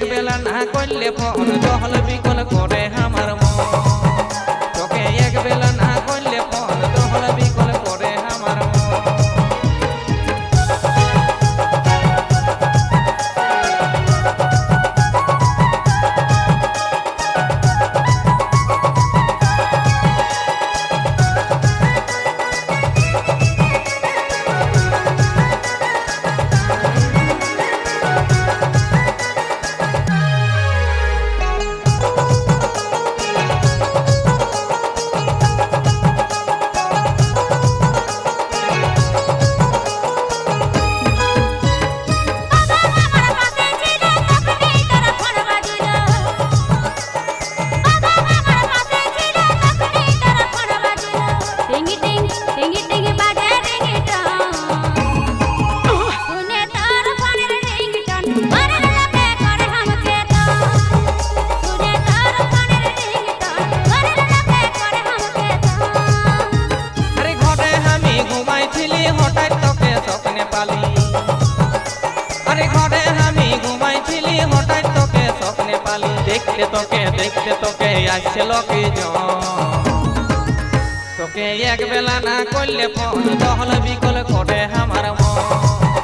এক বেলা না করলে ফোন দহল বিকল করে আমার মন। তোকে এক বেলা না হঠাৎ তোকে স্বপ্নে পালি। আরে ঘরে আমি ঘুমাইছিলি, হঠাৎ তোকে স্বপ্নে পালি। দেখতে তোকে দেখতে তোকে আসছে লোকে তোকে এক বেলা না করলে ফোন দহল বিকল করে আমার মন।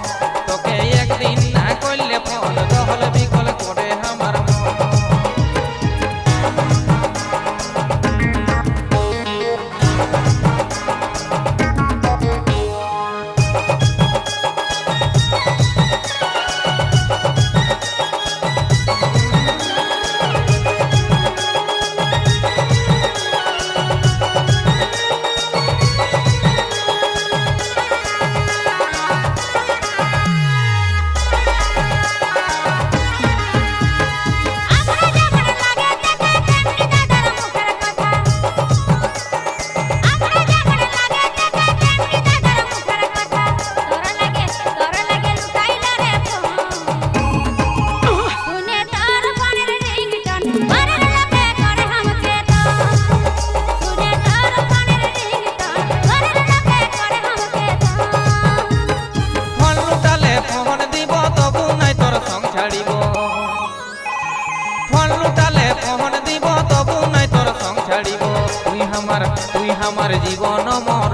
আমার, তুই আমার জীবন মর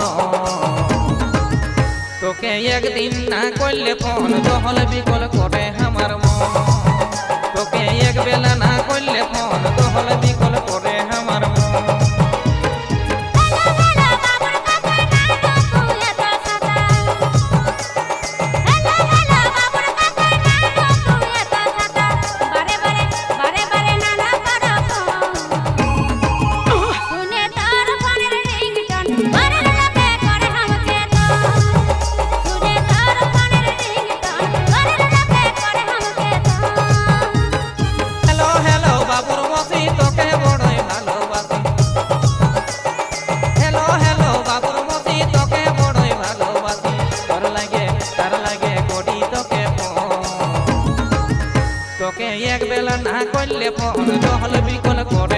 তোকে একদিন না করলে ফোন দহল বিকল করে আমার মন। তোকে এক বেলা না করলে ফোন দহল বিকল বেলা না করলে ফোন দহল বিকল করে।